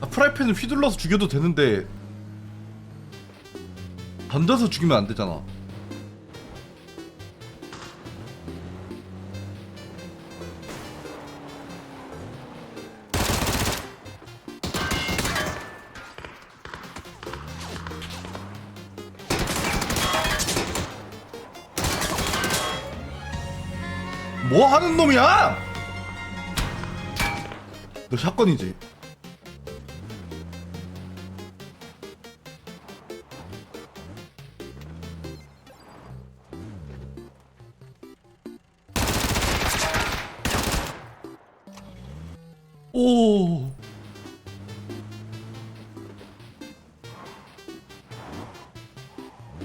아, 프라이팬을 휘둘러서 죽여도 되는데 던져서 죽이면 안 되잖아. 뭐 하는 놈이야? 너 샷건이지?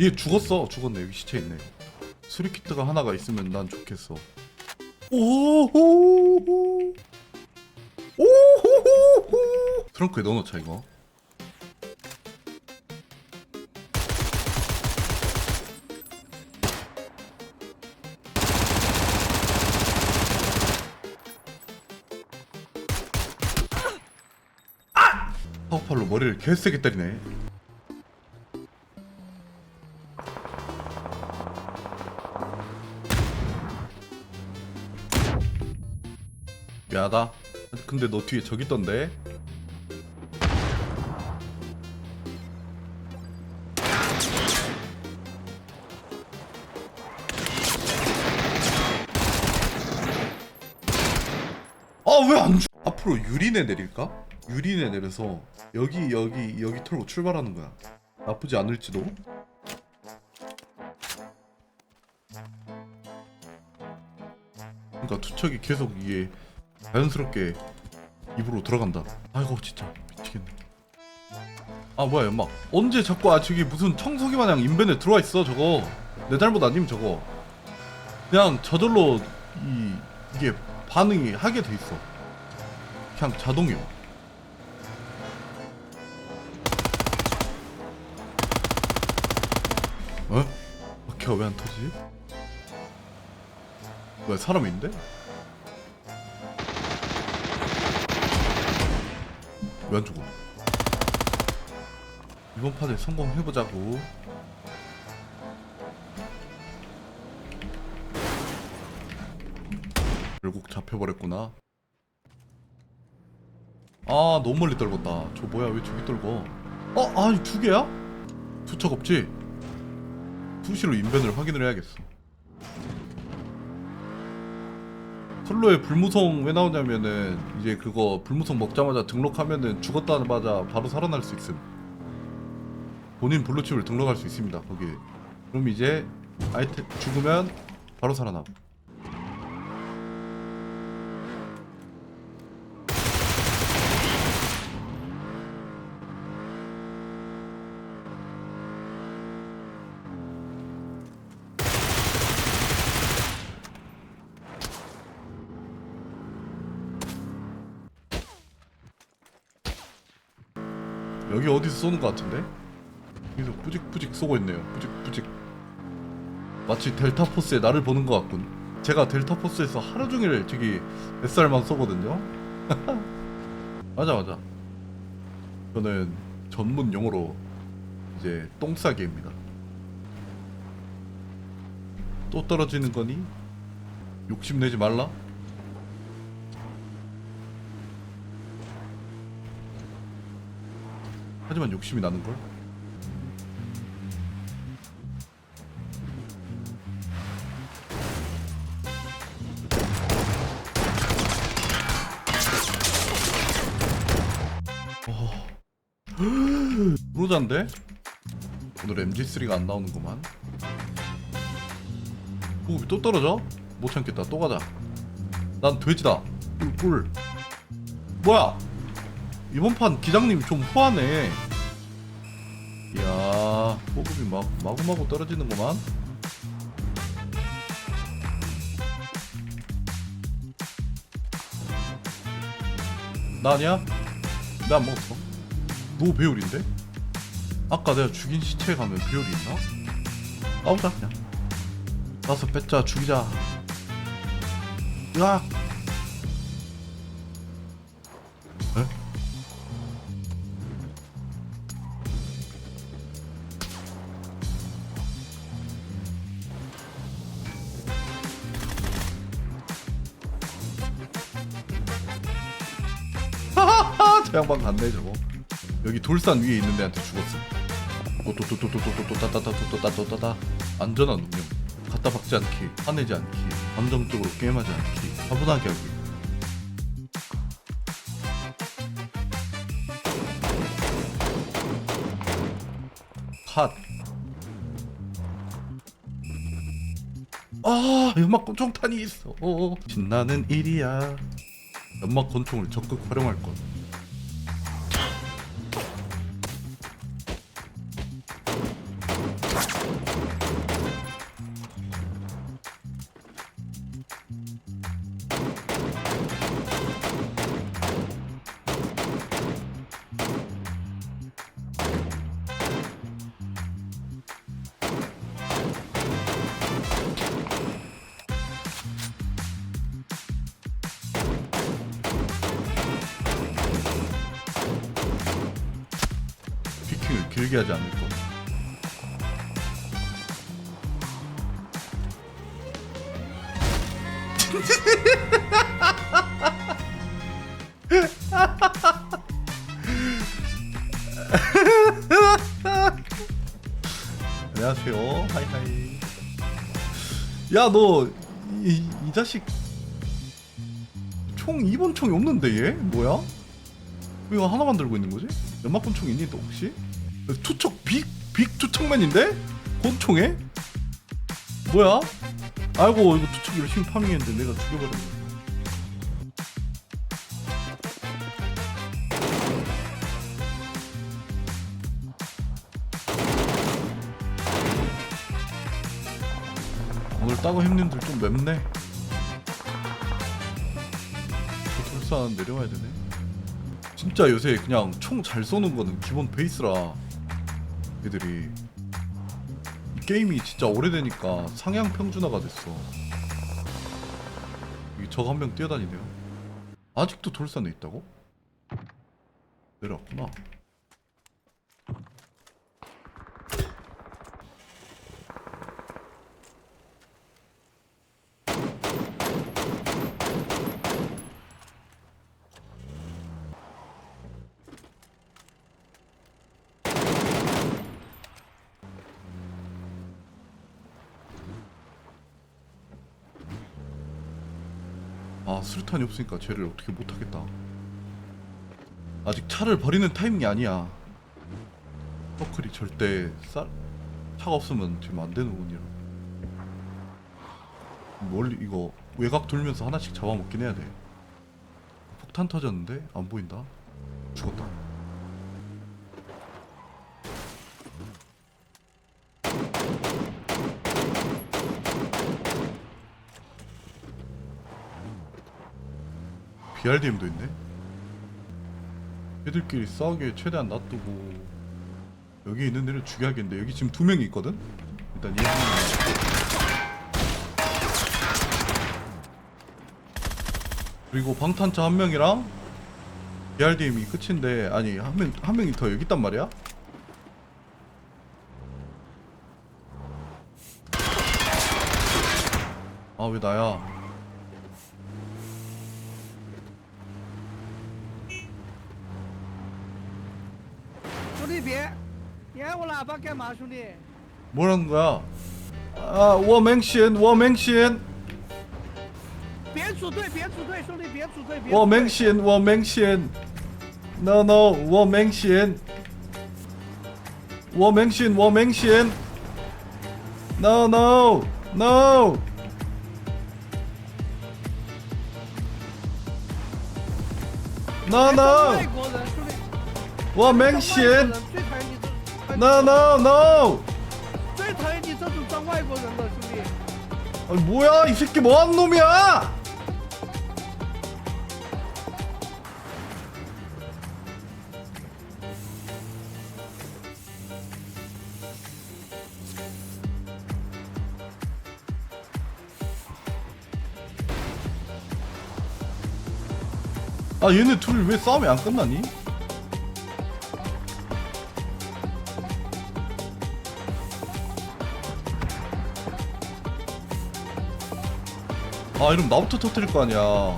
얘 죽었어. 죽었네. 여기 시체 있네. 수리키트가 하나가 있으면 난 좋겠어. 오호호. 오호호. 트렁크에 넣어놓자 이거. 파워팔로 머리를 개세게 때리네. 미안하다. 근데 너 뒤에 저기 있던데? 아왜안 죽? 앞으로 유린에 내릴까? 유린에 내려서 여기 여기 여기 털고 출발하는 거야. 나쁘지 않을지도. 그러니까 투척이 계속 이게 자연스럽게 입으로 들어간다. 아이고 진짜 미치겠네. 아 뭐야 연막 언제 자꾸 아 저기 무슨 청소기 마냥 인벤에 들어와 있어 저거 내 잘못 아님 저거 그냥 저절로 이 이게 반응이 하게 돼 있어 그냥 자동이요 어? 바퀴가 왜안 터지지? 왜 사람이 있는데? 죽어? 이번 판에 성공해보자고 결국 잡혀버렸구나 아 너무 멀리 떨궜다 저 뭐야 왜 저기 떨궈 어? 아니 두 개야? 투척 없지? 수시로 인벤을 확인을 해야겠어 솔로에 불무성 왜 나오냐면은 이제 그거 불무성 먹자마자 등록하면은 죽었다마자 바로 살아날 수 있음. 본인 블루칩을 등록할 수 있습니다 거기 그럼 이제 아이템 죽으면 바로 살아남 여기 어디서 쏘는 것 같은데? 여기서 뿌직뿌직 쏘고 있네요. 뿌직뿌직. 마치 델타 포스에 나를 보는 것 같군. 제가 델타 포스에서 하루 종일 저기 SR만 쏘거든요. 맞아 맞아. 저는 전문 용어로 이제 똥싸기입니다. 또 떨어지는 거니? 욕심내지 말라. 하지만 욕심이 나는 걸. 프로자인데? 오늘 MG3가 안 나오는구만. 호흡이 또 떨어져? 못 참겠다. 또 가자. 난 돼지다. 꿀, 꿀. 뭐야? 이번 판 기장님 좀 후하네. 이야, 호흡이 막 마구마구 떨어지는구만. 나 아니야? 나 안 먹었어. 너 배율인데? 아까 내가 죽인 시체에 가면 배율이 있나? 까보자 그냥. 나서 뺏자 죽이자. 야. 에? 양반 갔네 저거 여기 돌산 위에 있는 데한테 죽었음 또또또또또또또또따따따또또따또따따 안전한 운영 갖다 박지 않기 화내지 않기 감정적으로 게임하지 않기 차분하게 하기 컷 아, 연막 권총탄이 있어. 신나는 일이야. 연막 권총을 적극 활용할 것. 피킹을 길게 하지 않을 것. 안녕하세요. 하이하이. 야, 너, 이, 이 자식. 총, 2번 총이 없는데, 얘? 뭐야? 왜 이거 하나만 들고 있는 거지? 연막권 총 있니, 너 혹시? 투척, 빅, 빅 투척맨인데? 권총에? 뭐야? 아이고, 이거 투척 열심히 파밍했는데 내가 죽여버렸네. 오늘 따고 형님들 좀 맵네. 저 돌산 내려와야 되네. 진짜 요새 그냥 총 잘 쏘는 거는 기본 베이스라 애들이 이 게임이 진짜 오래되니까 상향 평준화가 됐어. 이적 한명 뛰어다니네요. 아직도 돌산에 있다고? 내려왔구나. 아 수류탄이 없으니까 쟤를 어떻게 못하겠다. 아직 차를 버리는 타이밍이 아니야. 서클이 절대 쌀 차가 없으면 지금 안 되는 운이라. 멀리 이거 외곽 돌면서 하나씩 잡아먹긴 해야 돼. 폭탄 터졌는데 안 보인다. 죽었다 BRDM도 있네. 애들끼리 싸우게 최대한 놔두고 여기 있는 애를 죽여야겠는데 여기 지금 두 명이 있거든. 일단 얘. 그리고 방탄차 한 명이랑 BRDM이 끝인데 아니 한 명 한 명이 더 여기 있단 말이야. 아 왜 나야? 아밖에 마순이. 뭐라는 거야? 아, 워맹신, 워맹신, 别组队，别组队，兄弟，别组队，别组队。 워맹신, 워맹신. No, no, 워맹신. 워맹신, 워맹신. No, no, no. No, 都是 no. 外国人，兄弟。 워맹신. 外国人最 No no no. 最讨厌你这种装外国人的兄弟。 아니 뭐야 이 새끼 뭐하는 놈이야? 아 얘네 둘 왜 싸움이 안 끝나니? 아 이러면 나부터 터뜨릴 거 아니야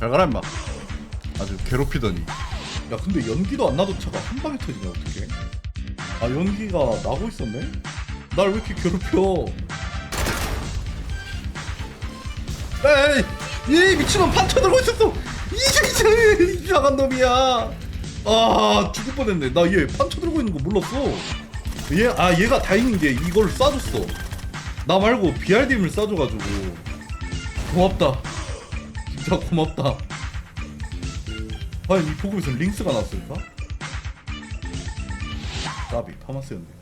잘 가라 임마. 아주 괴롭히더니. 야 근데 연기도 안 나던 차가 한 방에 터지네 어떻게? 아 연기가 나고 있었네? 날 왜 이렇게 괴롭혀? 에이 이 미친놈 판쳐 들고 있었어! 이제 이제 이상한 놈이야! 아 죽을 뻔했네. 나 얘 판쳐 들고 있는 거 몰랐어. 얘 아 얘가 다행인 게 이걸 쏴줬어. 나 말고 BRDM을 쏴줘가지고. 고맙다 진짜 고맙다 과연 이 보급에서 링스가 나왔을까? 까비 파마스였네